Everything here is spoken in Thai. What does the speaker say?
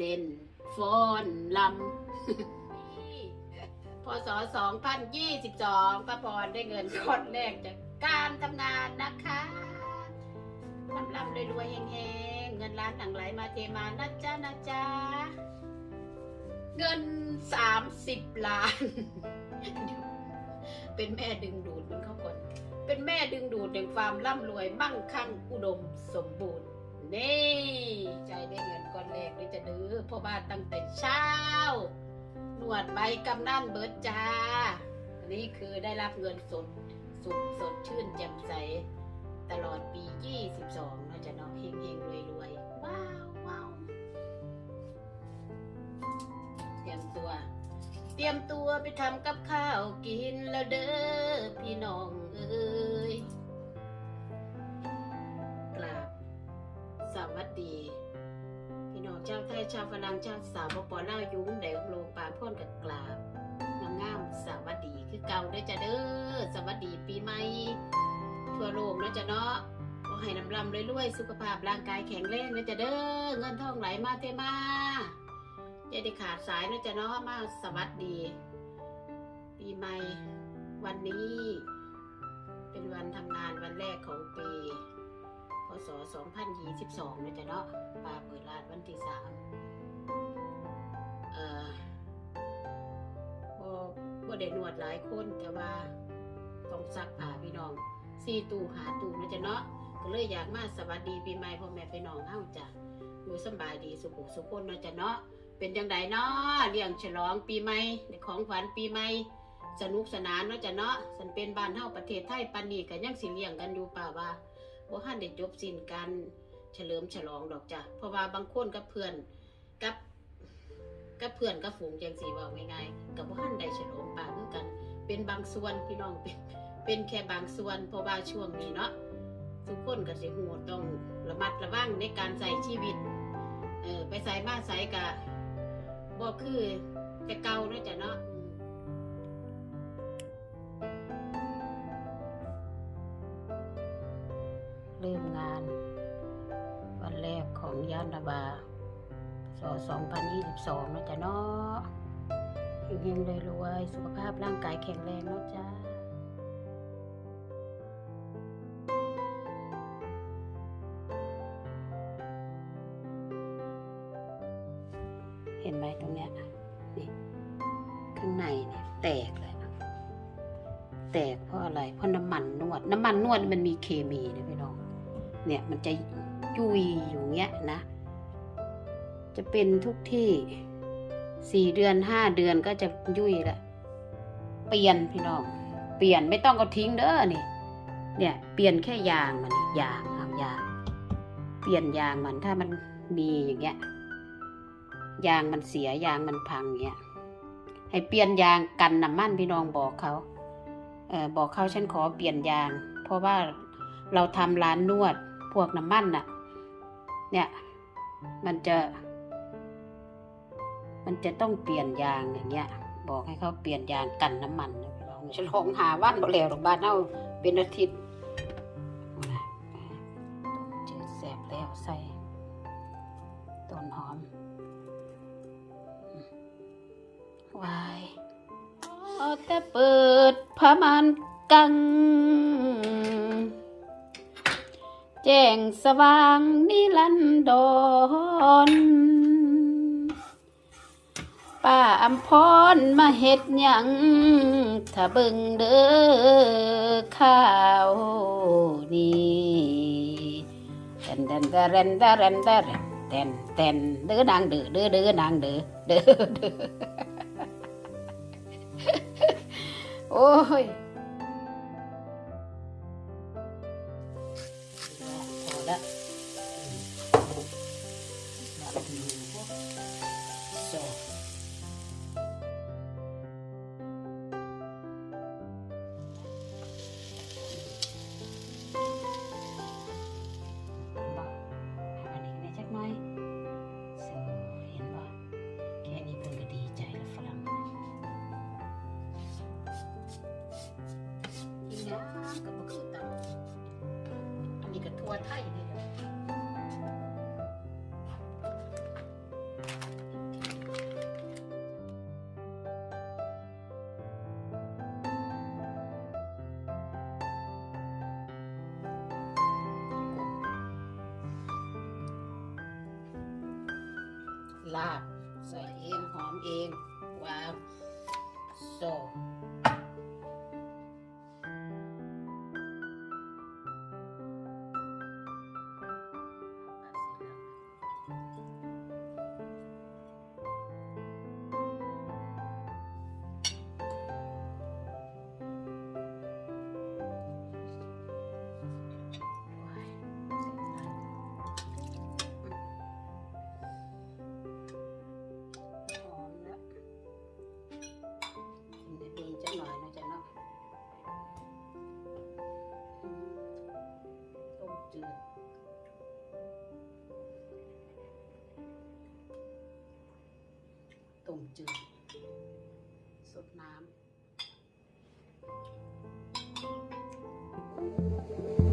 เล่นฟ้อนลำพศ 2022ป้าพรได้เงินก้อนแรกจากการทำงานนะคะลำลำรวยๆเฮงๆ เงินล้านหลังไหลมาเทมานะจ๊ะนะจ๊ะ เงิน 30 ล้าน เป็นแม่ดึงดูดมันเข้าก่อน เป็นแม่ดึงดูดแห่งความร่ำรวยมั่งคั่งอุดมสมบูรณ์ นี่ใจได้เงินก้อนแรกเลยจะดื้อพราะว่าตั้งแต่เช้า หนวดใบกำนันเบิร์ดจ้านี่คือได้รับเงินสดสุขสดชื่นแจ่มใส ตลอดปี 22เราจะเนาะเฮงเฮงรวยรวยว้าวว้าวเตรียมตัว เตรียมตัวไปทำกับข้าวกินแล้วเด้อพี่น้องเอ้ย ชาวไทยชาวฝรั่งชาวสาวปปลาอยุ้งแดงโลปาพ่นกับกลาบงามงามๆสวัสดีคือเก่าเด้อจ้ะเด้อสวัสดีปีใหม่ทั่วโลกนะจ๊ะเนาะขอให้ลำลำรวยๆสุขภาพร่างกายแข็งแรงนะจ๊ะเด้อเงินทองไหลมาเทมาอย่าได้ขาดสายนะจ๊ะเนาะมาสวัสดี ปีใหม่วันนี้ เป็นวันทำงานวันแรกของปี พศ 2022นะจ๊ะเนาะป้าเปิดร้านวันที่สาม บ่บ่ได้นวดหลายคนแต่ว่าต้องซักผ้าพี่น้องสี่ตู้หาตู้นะจ๊ะเนาะก็เลยอยากมาสวัสดีปีใหม่พ่อแม่พี่น้องเฮาจ้ะอยู่สบายดีสุขสุขคนนาะจ๊ะเนาะเป็นจังไดเนาะเลี้ยงฉลองปีใหม่ของขวัญปีใหม่สนุกสนานเนาะจ๊ะเนาะสันเป็นบ้านเฮาประเทศไทยปานนี้ก็ยังสิเลี้ยงกันอยู่ป่าว่าบ่ทันได้จบสิ้นกันเฉลิมฉลองดอกจ้ะเพราะว่าบางคนกับเพื่อนกับ กับเพื่อนกับฝูงจังสีว่าง่ายๆกับว่าท่านใดฉลองป่าคือกัน เป็นบางส่วนพี่น้องเป็นเป็นแค่บางส่วนเพราะว่าช่วงนี้เนาะทุกคนก็สิหูต้องระมัดระวังในการใส่ชีวิตเออไปใส่มาใส่กะบ่คือแต่เก่าเนาะจ้ะเนาะเริ่มงาน วันแรกของยานนาบา ส2022นะจ๊ะเนาะเฮงๆเลยรวยๆสุขภาพร่างกายแข็งแรงเนาะจ้าเห็นไหมตรงเนี้ยนี่ข้างในเนี่ยแตกเลย แตกเพราะอะไร เพราะน้ำมันนวด น้ำมันนวดมันมีเคมีนะพี่น้อง เนี่ยมันจะยุยอยู่เงี้ยนะ จะเป็นทุกที่สี่เดือนห้าเดือนก็จะยุ่ยละเปลี่ยนพี่น้องเปลี่ยนไม่ต้องเอาทิ้งเด้อนี่ เนี่ย เปลี่ยนแค่ยางมันยางเอายาง เปลี่ยนยางมันถ้ามันมีอย่างเงี้ยยางมันเสียยางมันพังเงี้ยให้เปลี่ยนยางกันน้ำมันพี่น้องบอกเขาเออบอกเขาฉันขอเปลี่ยนยาง เพราะว่าเราทำร้านนวดพวกน้ำมันน่ะ เนี่ย มันจะ มันจะต้องเปลี่ยนยางอย่างเงี้ย บอกให้เขาเปลี่ยนยางกันน้ำมันนะพี่น้องฉันลองหาวันบ่แล้วหรอกบ้านเฮาเป็นอาทิตย์เอาล่ะจืดแสบแล้วใส่ต้นหอมวายเอาแต่เปิดผ้ามานกัง แจ้งสว่างนิรันดร ป้าอัมพรมาเฮ็ดยังถ้าเบิ่งเด้อข้าวนี่เต้นเต้นเต้นเต้นเต้นเต้นเต้นเด้อนางเด้อเด้อเด้อนางเด้อเด้อเด้อโอ้ย วไทยนี่ลาบใส่เองหอมเองวาวโซ ต้มจืดต้มจืดสดน้ำ